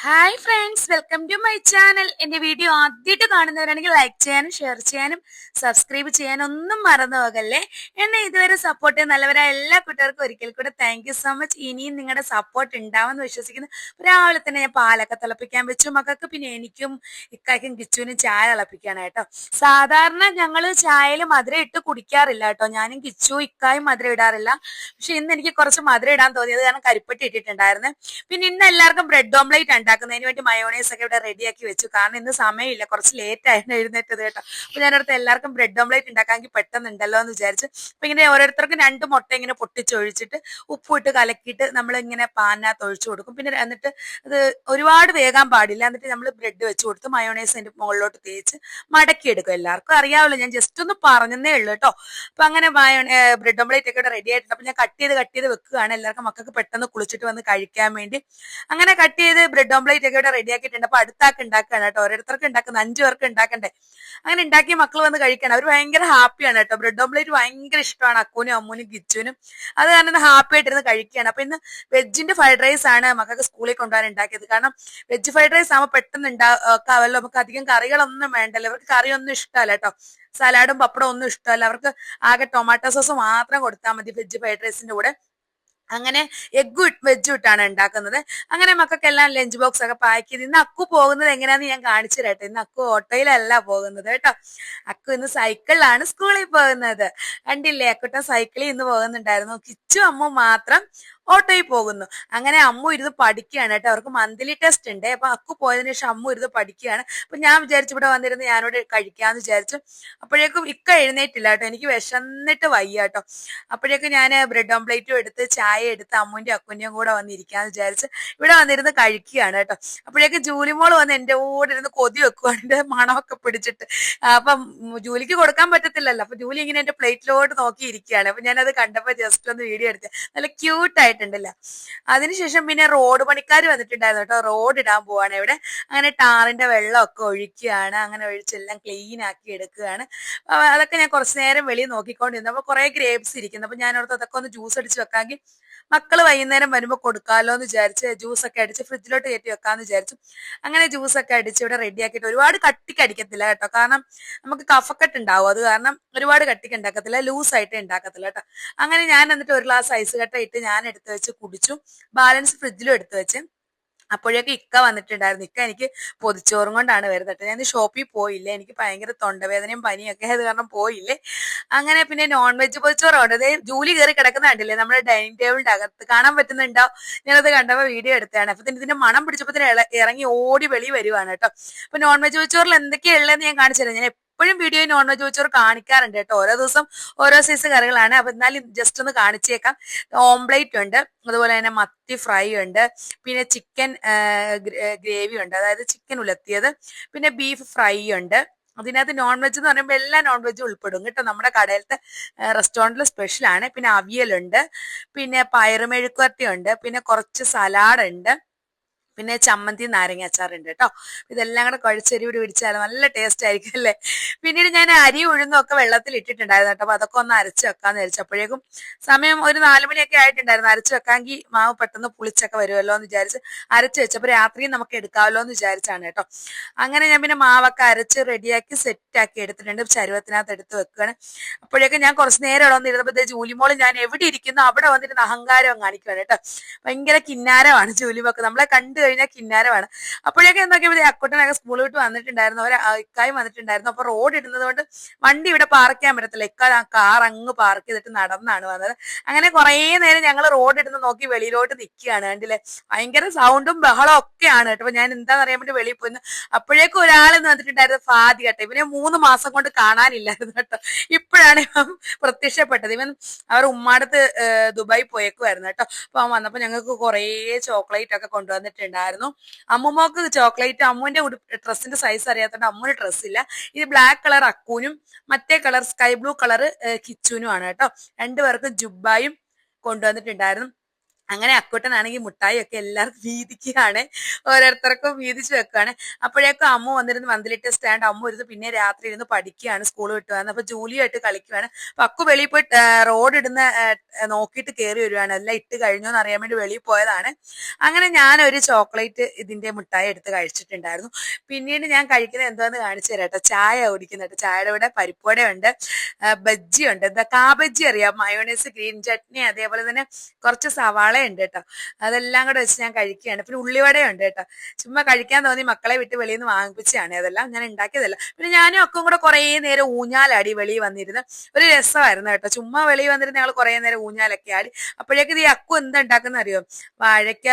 Hi friends welcome to my channel എന്റെ video ആദ്യമായിട്ട് കാണുന്നവരാണെങ്കിൽ ലൈക്ക് ചെയ്യാനും ഷെയർ ചെയ്യാനും സബ്സ്ക്രൈബ് ചെയ്യാനും ഒന്നും മറന്നു പോകല്ലേ? എന്നെ ഇതുവരെ സപ്പോർട്ട് ചെയ്യുന്ന നല്ലവരായ എല്ലാ കൂട്ടുകാർക്കും ഒരിക്കൽ കൂടെ താങ്ക് യു സോ മച്ച് ഇനിയും നിങ്ങളുടെ സപ്പോർട്ട് ഉണ്ടാവുമെന്ന് വിശ്വസിക്കുന്നു. രാവിലെ തന്നെ ഞാൻ പാലൊക്കെ തിളപ്പിക്കാൻ വെച്ചു. മക്കൾക്ക് പിന്നെ എനിക്കും ഇക്കായ്ക്കും കിച്ചുവിനും ചായ തിളപ്പിക്കാണ് കേട്ടോ. സാധാരണ ഞങ്ങൾ ചായയിൽ മധുര ഇട്ട് കുടിക്കാറില്ല കേട്ടോ. ഞാനും കിച്ചു ഇക്കായും മധുര ഇടാറില്ല. പക്ഷെ ഇന്ന് എനിക്ക് കുറച്ച് മധുര ഇടാൻ തോന്നിയത് കാരണം കരിപ്പെട്ടി ഇട്ടിട്ടുണ്ടായിരുന്നു. പിന്നെ ഇന്ന് എല്ലാവർക്കും ബ്രെഡ് ഓംലേറ്റ് ഉണ്ടാക്കുന്നതിന് വേണ്ടി മയോണൈസ് ഒക്കെ ഇവിടെ റെഡിയാക്കി വെച്ചു. കാരണം ഇന്ന് സമയമില്ല. കുറച്ച് ലേറ്റ് ആയിരുന്നു എഴുന്നേറ്റത് കേട്ടോ. അപ്പൊ ഞാൻ അടുത്ത് എല്ലാവർക്കും ബ്രെഡ് ഓംലേറ്റ് ഉണ്ടാക്കാമെങ്കിൽ പെട്ടെന്നുണ്ടല്ലോ എന്ന് വിചാരിച്ചു അപ്പൊ ഇങ്ങനെ ഓരോരുത്തർക്കും രണ്ട് മുട്ട ഇങ്ങനെ പൊട്ടിച്ചൊഴിച്ചിട്ട് ഉപ്പിട്ട് കലക്കിയിട്ട് നമ്മൾ ഇങ്ങനെ പാനിനകത്ത് ഒഴിച്ചു കൊടുക്കും. പിന്നെ എന്നിട്ട് അത് ഒരുപാട് വേഗം പാടില്ല. എന്നിട്ട് നമ്മൾ ബ്രെഡ് വെച്ച് കൊടുത്ത് മയോണൈസ് അതിന്റെ മുകളിലോട്ട് തേച്ച് മടക്കിയെടുക്കും എല്ലാവർക്കും. അറിയാമല്ലോ ഞാൻ ജസ്റ്റ് ഒന്ന് പറഞ്ഞതേ ഉള്ളൂ കേട്ടോ. അപ്പൊ അങ്ങനെ ബ്രെഡ് ഓംലേറ്റ് ഒക്കെ ഇവിടെ റെഡി ആയിട്ടുണ്ട്. അപ്പൊ ഞാൻ കട്ട് ചെയ്ത് കട്ട് ചെയ്ത് വെക്കുകയാണ്. എല്ലാവർക്കും മക്കൾക്ക് പെട്ടെന്ന് കുളിച്ചിട്ട് വന്ന് കഴിക്കാൻ വേണ്ടി. അങ്ങനെ കട്ട് ചെയ്ത് ബ്രെഡ് ഓംലേറ്റ് ഒക്കെ ഇവിടെ റെഡി ആക്കിയിട്ടുണ്ട്. അപ്പൊ അടുത്താക്ക് ഉണ്ടാക്കുകയാണ് കേട്ടോ. ഓരോരുത്തർക്ക് ഉണ്ടാക്കുന്ന അഞ്ചു പേർക്ക് ഉണ്ടാക്കണ്ടേ. അങ്ങനെ ഉണ്ടാക്കിയ മക്കൾ വന്ന് കഴിക്കണം. അവർ ഭയങ്കര ഹാപ്പിയാണ് കേട്ടോ. ബ്രെഡ് ഓംലെറ്റ് ഭയങ്കര ഇഷ്ടമാണ് അക്കൂനും അമ്മൂനും കിച്ചുനും അത് കാരണം ഹാപ്പി ആയിട്ടിരുന്ന് കഴിക്കുകയാണ്. അപ്പൊ ഇന്ന് വെജിന്റെ ഫ്രൈഡ് റൈസ് ആണ് മക്കൾക്ക് സ്കൂളിൽ കൊണ്ടുപോകാൻ ഉണ്ടാക്കിയത്. കാരണം വെജ് ഫ്രൈഡ് റൈസ് ആകുമ്പോൾ പെട്ടെന്ന് ഉണ്ടാക്കാവല്ലോ നമുക്ക് അധികം കറികളൊന്നും വേണ്ടല്ലോ. അവർക്ക് കറിയൊന്നും ഇഷ്ടമല്ല കേട്ടോ. സലാഡും പപ്പടം ഒന്നും ഇഷ്ടമല്ല. അവർക്ക് ആകെ ടൊമാറ്റോ സോസ് മാത്രം കൊടുത്താൽ മതി വെജ് ഫ്രൈഡ് റൈസിന്റെ കൂടെ. അങ്ങനെ എഗ് വെജ് ഇട്ടാണ് ഉണ്ടാക്കുന്നത്. അങ്ങനെ മക്കൾക്കെല്ലാം ലഞ്ച് ബോക്സ് ഒക്കെ പാക്ക് ചെയ്ത് ഇന്ന് അക്കു പോകുന്നത് എങ്ങനെയാന്ന് ഞാൻ കാണിച്ചു തരട്ടെ. ഇന്ന് അക്കു ഓട്ടോയിലല്ല പോകുന്നത് കേട്ടോ. അക്കു ഇന്ന് സൈക്കിളിലാണ് സ്കൂളിൽ പോകുന്നത്. കണ്ടില്ലേ അക്കുട്ടം സൈക്കിളിൽ ഇന്ന് പോകുന്നുണ്ടായിരുന്നു. കിച്ചു അമ്മ മാത്രം ഓട്ടോയിൽ പോകുന്നു. അങ്ങനെ അമ്മു ഇരുന്ന് പഠിക്കുകയാണ് കേട്ടോ. അവർക്ക് മന്ത്ലി ടെസ്റ്റ് ഉണ്ട്. അപ്പൊ അക്കു പോയതിനു ശേഷം അമ്മു ഇരുന്ന് പഠിക്കുകയാണ്. അപ്പൊ ഞാൻ വിചാരിച്ചു ഇവിടെ വന്നിരുന്ന് ഞാനോട് കഴിക്കാന്ന് വിചാരിച്ചു. അപ്പോഴേക്കും ഇക്ക എഴുന്നേറ്റില്ല കേട്ടോ. എനിക്ക് വിശന്നിട്ട് വയ്യ കേട്ടോ. അപ്പോഴേക്കും ഞാൻ ബ്രെഡ് ഓംപ്ലേറ്റും എടുത്ത് ചായ എടുത്ത് അമ്മുവിന്റെ അക്കുന്റെയും കൂടെ വന്നിരിക്കാന്ന് വിചാരിച്ച് ഇവിടെ വന്നിരുന്ന് കഴിക്കുകയാണ് കേട്ടോ. അപ്പോഴേക്കും ജൂലിമോൾ വന്ന് എന്റെ കൂടെ ഇരുന്ന് കൊതി വെക്കുവാണ്. എന്റെ മണമൊക്കെ പിടിച്ചിട്ട്. അപ്പം ജൂലിക്ക് കൊടുക്കാൻ പറ്റത്തില്ലല്ലോ. അപ്പൊ ജൂലി ഇങ്ങനെ എന്റെ പ്ലേറ്റിലോട്ട് നോക്കിയിരിക്കുകയാണ്. അപ്പൊ ഞാനത് കണ്ടപ്പോ ജസ്റ്റ് ഒന്ന് വീഡിയോ എടുത്ത്. നല്ല ക്യൂട്ട് ആയിട്ടുണ്ടല്ലോ. അതിനുശേഷം പിന്നെ റോഡ് പണിക്കാർ വന്നിട്ടുണ്ടായിരുന്നു കേട്ടോ. റോഡ് ഇടാൻ പോവാണ്. ഇവിടെ അങ്ങനെ ടാറിന്റെ വെള്ളമൊക്കെ ഒഴിക്കുകയാണ്. അങ്ങനെ ഒഴിച്ചെല്ലാം ക്ലീൻ ആക്കി എടുക്കുകയാണ്. അതൊക്കെ ഞാൻ കുറച്ച് നേരം വെളിയിൽ നോക്കിക്കൊണ്ടിരുന്നു. അപ്പൊ കുറെ ഗ്രേപ്സ് ഇരിക്കുന്നു. അപ്പൊ ഞാൻ ഓർത്ത് അതൊക്കെ ഒന്ന് ജ്യൂസ് അടിച്ച് വെക്കാമെങ്കിൽ മക്കൾ വൈകുന്നേരം വരുമ്പോൾ കൊടുക്കാമല്ലോ എന്ന് വിചാരിച്ച് ജ്യൂസ് ഒക്കെ അടിച്ച് ഫ്രിഡ്ജിലോട്ട് കയറ്റി വെക്കാന്ന് വിചാരിച്ചു. അങ്ങനെ ജ്യൂസ് ഒക്കെ അടിച്ച് ഇവിടെ റെഡി ആക്കിയിട്ട് ഒരുപാട് കട്ടിക്ക് അടിക്കത്തില്ല കേട്ടോ. കാരണം നമുക്ക് കഫക്കെട്ട് ഉണ്ടാവും. അത് കാരണം ഒരുപാട് കട്ടിക്ക് ഉണ്ടാക്കത്തില്ല. ലൂസ് ആയിട്ട് ഉണ്ടാക്കത്തില്ല കേട്ടോ. അങ്ങനെ ഞാൻ എന്നിട്ട് ഒരു ഗ്ലാസ് ഐസ് കട്ട ഇട്ട് ഞാൻ എടുത്ത് വെച്ച് കുടിച്ചു. ബാലൻസ് ഫ്രിഡ്ജിലും എടുത്തു വെച്ച്. അപ്പോഴൊക്കെ ഇക്ക വന്നിട്ടുണ്ടായിരുന്നു. ഇക്ക എനിക്ക് പൊതിച്ചോറും കൊണ്ടാണ് വരുന്നത് ഞാൻ ഷോപ്പിൽ പോയില്ലേ. എനിക്ക് ഭയങ്കര തൊണ്ടവേദനയും പനിയൊക്കെ ആയത് കാരണം പോയില്ലേ. അങ്ങനെ പിന്നെ നോൺ വെജ് പൊതിച്ചോറുണ്ട് അതേ ജൂലി കയറി കിടക്കുന്ന കണ്ടില്ലേ? നമ്മുടെ ഡൈനിങ് ടേബിളിന്റെ അകത്ത്. കാണാൻ പറ്റുന്നുണ്ടോ? ഞാനത് കണ്ടപ്പോൾ വീഡിയോ എടുത്തതാണ്. അപ്പൊ ഇതിന്റെ മണം പിടിച്ചപ്പോൾ ഇറങ്ങി ഓടി വെളി വരുവാണ് കേട്ടോ. അപ്പൊ നോൺ വെജ് പൊതിച്ചോറിൽ എന്തൊക്കെയാ ഉള്ളതെന്ന് ഞാൻ കാണിച്ചു തരാം ഞാൻ എപ്പോഴും വീഡിയോ നോൺ വെജ് വെച്ചവർ കാണിക്കാറുണ്ട് കേട്ടോ. ഓരോ ദിവസം ഓരോ സൈസ് കറികളാണ്. അപ്പൊ എന്നാലും ജസ്റ്റ് ഒന്ന് കാണിച്ചേക്കാം. ഓംപ്ലേറ്റ് ഉണ്ട്. അതുപോലെ തന്നെ മത്തി ഫ്രൈ ഉണ്ട്. പിന്നെ ചിക്കൻ ഗ്രേവി ഉണ്ട്. അതായത് ചിക്കൻ ഉലത്തിയത്. പിന്നെ ബീഫ് ഫ്രൈ ഉണ്ട്. അതിനകത്ത് നോൺ വെജ് എന്ന് പറയുമ്പോൾ എല്ലാ നോൺ വെജും ഉൾപ്പെടും കേട്ടോ. നമ്മുടെ കടയിലത്തെ റെസ്റ്റോറന്റിൽ സ്പെഷ്യലാണ് പിന്നെ അവിയലുണ്ട്. പിന്നെ പയറുമെഴുക്കുവരട്ടി ഉണ്ട്. പിന്നെ കുറച്ച് സലാഡ് ഉണ്ട്. പിന്നെ ചമ്മന്തി നാരങ്ങ അച്ചാറുണ്ട് കേട്ടോ. ഇതെല്ലാം കൂടെ കുഴച്ചരി കൂടി പിടിച്ചാൽ നല്ല ടേസ്റ്റ് ആയിരിക്കും അല്ലേ? പിന്നീട് ഞാൻ അരി ഉഴുന്നൊക്കെ വെള്ളത്തിൽ ഇട്ടിട്ടുണ്ടായിരുന്നു കേട്ടോ. അപ്പൊ അതൊക്കെ ഒന്ന് അരച്ച് വെക്കാന്ന് വിചാരിച്ചപ്പോഴേക്കും സമയം ഒരു നാല് മണിയൊക്കെ ആയിട്ടുണ്ടായിരുന്നു. അരച്ച് വെക്കാമെങ്കിൽ മാവ് പെട്ടെന്ന് പുളിച്ചൊക്കെ വരുമല്ലോ എന്ന് വിചാരിച്ച് അരച്ച് വെച്ചപ്പോൾ രാത്രിയും നമുക്ക് എടുക്കാമല്ലോ എന്ന് വിചാരിച്ചാണ് കേട്ടോ. അങ്ങനെ ഞാൻ പിന്നെ മാവൊക്കെ അരച്ച് റെഡിയാക്കി സെറ്റ് ആക്കി എടുത്തിട്ടുണ്ട്. ചരുവത്തിനകത്ത് എടുത്ത് വെക്കുകയാണ്. അപ്പോഴേക്കും ഞാൻ കുറച്ച് നേരം ഇവിടെ വന്നിരുന്നപ്പോൾ ജൂലിമോൾ ഞാൻ എവിടെ ഇരിക്കുന്നു? അവിടെ വന്നിരുന്ന അഹങ്കാരം കാണിക്കുകയാണ് കേട്ടോ. ഭയങ്കര കിന്നാരമാണ് ജൂലിമൊക്കെ. നമ്മളെ കണ്ടു കഴിഞ്ഞാൽ കിന്നാരമാണ് അപ്പോഴേക്കും എന്തൊക്കെ അക്കുട്ടനൊക്കെ സ്കൂൾ വിട്ട് വന്നിട്ടുണ്ടായിരുന്നു. അവർ ഇക്കായി വന്നിട്ടുണ്ടായിരുന്നു. അപ്പൊ റോഡ് ഇടുന്നത് കൊണ്ട് വണ്ടി ഇവിടെ പാർക്ക് ചെയ്യാൻ പറ്റത്തില്ല. ഇക്ക കാർ അങ്ങ് പാർക്ക് ചെയ്തിട്ട് നടന്നാണ് വന്നത്. അങ്ങനെ കുറേ നേരം ഞങ്ങൾ റോഡ് ഇടുന്ന നോക്കി വെളിയിലോട്ട് നിൽക്കുകയാണ് കണ്ടില്ലേ? ഭയങ്കര സൗണ്ടും ബഹളം ഒക്കെയാണ് കേട്ടോ. ഞാൻ എന്താണെന്ന് അറിയാൻ വേണ്ടി വെളിയിൽ പോയിരുന്നു അപ്പോഴേക്കും ഒരാൾ വന്നിട്ടുണ്ടായിരുന്നു ഫാദി കേട്ടോ. ഇവനെ മൂന്ന് മാസം കൊണ്ട് കാണാനില്ലായിരുന്നു കേട്ടോ. ഇപ്പോഴാണ് ഇവൻ പ്രത്യക്ഷപ്പെട്ടത്. ഇവൻ അവർ ഉമ്മാടത്ത് ദുബായി പോയേക്കുമായിരുന്നു കേട്ടോ. അപ്പൊ അവൻ വന്നപ്പോ ഞങ്ങൾക്ക് കുറേ ചോക്ലേറ്റ് ഒക്കെ കൊണ്ടുവന്നിട്ടുണ്ടായിരുന്നു അമ്മമ്മക്ക് ചോക്ലേറ്റ് അമ്മുവിന്റെ ഡ്രസ്സിന്റെ സൈസ് അറിയാത്തതുകൊണ്ട് ഡ്രസ് ഇല്ല. ഇത് ബ്ലാക്ക് കളർ അക്കൂനും മറ്റേ കളർ സ്കൈ ബ്ലൂ കളർ കിച്ചുനും ആണ് കേട്ടോ. രണ്ടുപേർക്കും ജുബായും കൊണ്ടുവന്നിട്ടുണ്ടായിരുന്നു. അങ്ങനെ അക്കൂട്ടനാണെങ്കിൽ മുട്ടായി ഒക്കെ എല്ലാവർക്കും വീതിക്കുകയാണ്. ഓരോരുത്തർക്കും വീതിച്ച് വെക്കുകയാണ്. അപ്പോഴേക്കും അമ്മ വന്നിരുന്ന് മന്തിലിട്ട് സ്റ്റാൻഡ് അമ്മ ഇരുന്ന് പിന്നെ രാത്രി ഇരുന്ന് പഠിക്കുകയാണ് സ്കൂൾ വിട്ട് വന്ന്. അപ്പൊ ജൂലിയായിട്ട് കളിക്കുകയാണ്. അക്കു വെളിയിൽ പോയി റോഡ് ഇടുന്ന നോക്കിയിട്ട് കയറി വരുവാണ്. എല്ലാം ഇട്ട് കഴിഞ്ഞോ എന്ന് അറിയാൻ വേണ്ടി വെളിയിൽ പോയതാണ്. അങ്ങനെ ഞാൻ ഒരു ചോക്ലേറ്റ് ഇതിന്റെ മുട്ടായി എടുത്ത് കഴിച്ചിട്ടുണ്ടായിരുന്നു. പിന്നീട് ഞാൻ കഴിക്കുന്നത് എന്താന്ന് കാണിച്ചു തരാട്ടോ ചായ കുടിക്കുന്നുണ്ട് ചായയുടെ കൂടെ പരിപ്പുവട ഉണ്ട് ബജ്ജി ഉണ്ട്. എന്താ കാബജ്ജി അറിയാം. മയോണൈസ് ഗ്രീൻ ചട്നി അതേപോലെ തന്നെ കുറച്ച് സവാള ഉണ്ട് കേട്ടോ. അതെല്ലാം കൂടെ വെച്ച് ഞാൻ കഴിക്കുകയാണ്. പിന്നെ ഉള്ളിവടയുണ്ട് കേട്ടോ. ചുമ്മാ കഴിക്കാൻ തോന്നി മക്കളെ വിട്ട് വെളിയിൽ നിന്ന് വാങ്ങിപ്പിച്ചാണ് അതെല്ലാം ഞാൻ ഉണ്ടാക്കിയതല്ല. പിന്നെ ഞാനും ഒക്കെ കൂടെ കുറേ നേരം ഊഞ്ഞാലാടി വെളിയിൽ വന്നിരുന്ന്. ഒരു രസമായിരുന്നു കേട്ടോ. ചുമ്മാ വെളിയിൽ വന്നിരുന്ന് ഞങ്ങൾ കുറേ നേരം ഊഞ്ഞാലൊക്കെ ആടി. അപ്പോഴേക്കും ഈ അക്കു എന്താ ഉണ്ടാക്കുന്ന അറിയോ? വാഴയ്ക്ക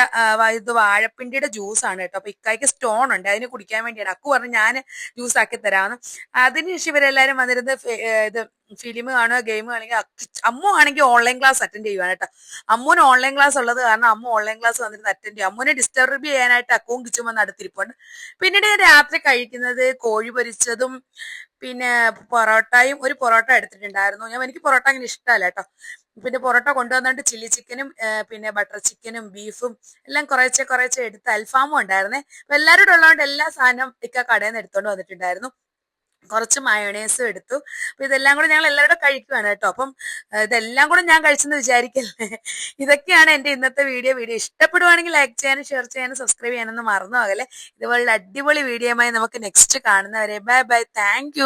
ഇത് വാഴപ്പിണ്ടിയുടെ ജ്യൂസാണ് കേട്ടോ. അപ്പൊ ഇക്കായ്ക്ക് സ്റ്റോൺ ഉണ്ട്. അതിന് കുടിക്കാൻ വേണ്ടിയാണ്. അക്കു പറഞ്ഞു ഞാൻ ജ്യൂസ് ആക്കി തരാമെന്ന് അതിനുശേഷം ഇവരെല്ലാരും വന്നിരുന്ന് ഫി- ഇത് ഫിലിം കാണുക ഗെയിം കാണുക അമ്മു ആണെങ്കിൽ ഓൺലൈൻ ക്ലാസ് അറ്റൻഡ് ചെയ്യുവാണ് കേട്ടോ. അമ്മുവിന് ഓൺലൈൻ ക്ലാസ് ഉള്ളത് കാരണം അമ്മ ഓൺലൈൻ ക്ലാസ് വന്നിരുന്ന് അറ്റൻഡ് ചെയ്യും. അമ്മുവിനെ ഡിസ്റ്റർബ് ചെയ്യാനായിട്ട് അക്കവും കിച്ചും വന്ന് അടുത്തിരിപ്പുണ്ട് പിന്നീട് ഞാൻ രാത്രി കഴിക്കുന്നത് കോഴി പൊരിച്ചതും പിന്നെ പൊറോട്ടയും ഒരു പൊറോട്ട എടുത്തിട്ടുണ്ടായിരുന്നു. ഞാൻ എനിക്ക് പൊറോട്ട അങ്ങനെ ഇഷ്ടമല്ല കേട്ടോ. പിന്നെ പൊറോട്ട കൊണ്ടുവന്നിട്ട് ചില്ലി ചിക്കനും പിന്നെ ബട്ടർ ചിക്കനും ബീഫും എല്ലാം കുറേശ്ശെ കുറേശ്ശെ എടുത്ത് അൽഫാമും ഉണ്ടായിരുന്നേ. അപ്പൊ എല്ലാവരോടും ഉള്ളതുകൊണ്ട് എല്ലാ സാധനവും ഇക്ക കടയിൽ നിന്ന് എടുത്തോണ്ട് വന്നിട്ടുണ്ടായിരുന്നു. കുറച്ച് മയോണൈസും എടുത്തു. അപ്പൊ ഇതെല്ലാം കൂടെ ഞങ്ങൾ എല്ലാവരും കഴിക്കുവാണ് കേട്ടോ. അപ്പം ഇതെല്ലാം കൂടെ ഞാൻ കഴിച്ചെന്ന് വിചാരിക്കല്ലേ? ഇതൊക്കെയാണ് എന്റെ ഇന്നത്തെ വീഡിയോ. വീഡിയോ ഇഷ്ടപ്പെടുവാണെങ്കിൽ ലൈക്ക് ചെയ്യാനും ഷെയർ ചെയ്യാനും സബ്സ്ക്രൈബ് ചെയ്യാനൊന്നും മറന്നു പോകല്ലേ? ഇതുപോലുള്ള അടിപൊളി വീഡിയോയുമായി നമുക്ക് നെക്സ്റ്റ് കാണുന്നവരെ. Bye bye thank